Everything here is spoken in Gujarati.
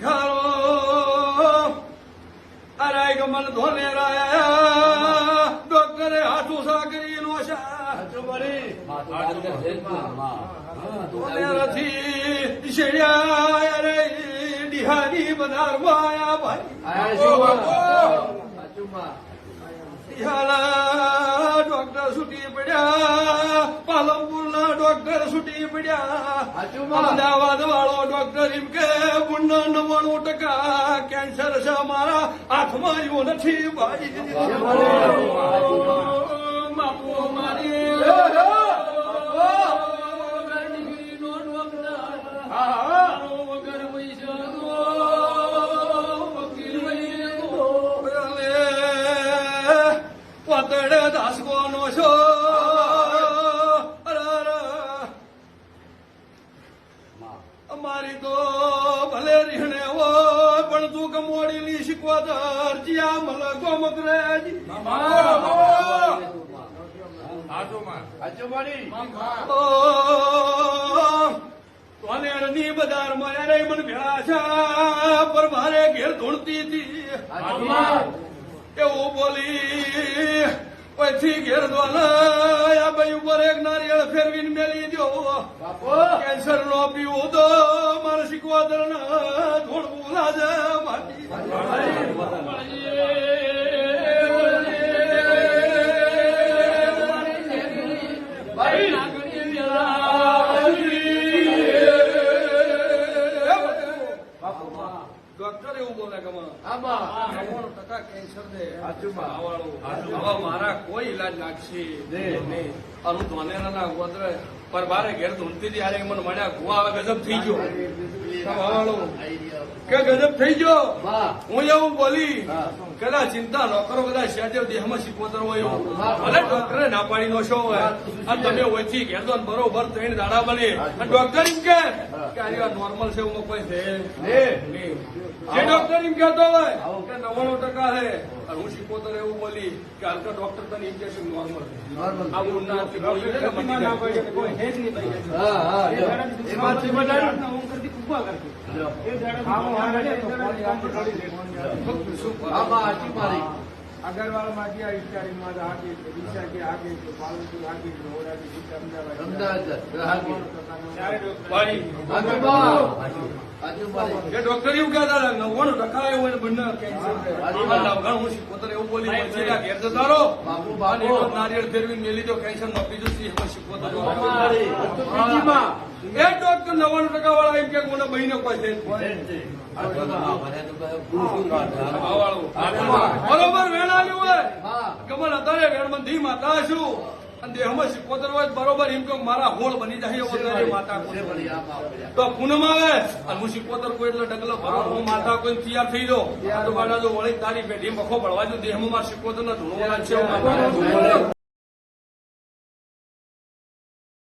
ભીખારો અરાય ગમન ધોને રાયા ડોક્ટરે હાથું સાકરી નો રથી શેડ્યા અરે ડિહારી બનારવાયા ભાઈ. ડિહાલા ડોક્ટર સુટી પડ્યા. પાલનપુરના ડોક્ટર છૂટી પડ્યા. અમદાવાદ વાળો ડોક્ટર એમ કે ગુણ નવ્વાણું ટકા કેન્સર છે મારા. હાથમાં આવ્યું નથી ભાઈ. બાપુ મારી. પતડે દાસકો નો છો. અમારી તો ભલે રીહણે હોય પણ તું કમોડીની શીખવાદર જ્યાં મલ ગોમકરેજી ની બજારમાં યારે મને ભેળા છે પર મારે ઘેર ધૂણતી હતી. એવું બોલી પછી ઘેર દ્વારા કેન્સર નો પીવું તો ટકા કેન્સર દે. હવે મારા કોઈ ઈલાજ નાખશે નહીં. અરુ ધોનેરાના ગોત્ર પર બારે ઘેર ધૂનતી હતી મને મળ્યા ગુવા આવે ગજબ થઈ ગયો. કે ગજબ થઈ ગયો. હું એવું બોલી કદાચ ચિંતા ન કરો કદાચ શેજે દેહમાં શીખવતર હોય એવું. ભલે ડોક્ટરે ના પાડી નો શો હોય. અને તમે ઓયથી ઘેર દો બરોબર ત્રણ દાડા બને. અને ડોક્ટર એમ કે કે આ નોર્મલ છે એવું કોઈ છે જે ડોક્ટર એમ કહેતો હોય કે નવ્વાણું ટકા છે. હું શીખવતર એવું બોલી કે હલકા ડોક્ટર તને એમ નોર્મલ આવું ના કે બોલી ને મટી જાય. અગરવાલમાંથી આ આગે ડીસા કે આગે અમદાવાદ એ ડોક્ટર એવું કહેતા નવ્વાણું ટકા એવું બંને હું એવું બોલી ઘેર જતા રહો નારિયેળ ફેરવીને મેલી દો કેન્સર નો બીજું સિંહ શીખવતર એ ડોક્ટર નવ્વાણું ટકા વાળા એમ કે મને બહીને કોઈ છે. બરોબર વેણાલ્યું હોય કમલ અત્યારે વેણ ધી માતા છું અને દેહમાં શીખવતર હોય બરોબર એમ કે મારા હોળ બની જાય એવો તારી માતા તો પૂનમ આવે અને હું શીખવતર કોઈ એટલે ડગલો ભરો હું માતા કોઈ તૈયાર થઈ જાઉં. તો ગાડા જો વળી તારી પેઢી મખો ભળવા જો દેહમાં મારા શીખવતર ના ધૂણો છે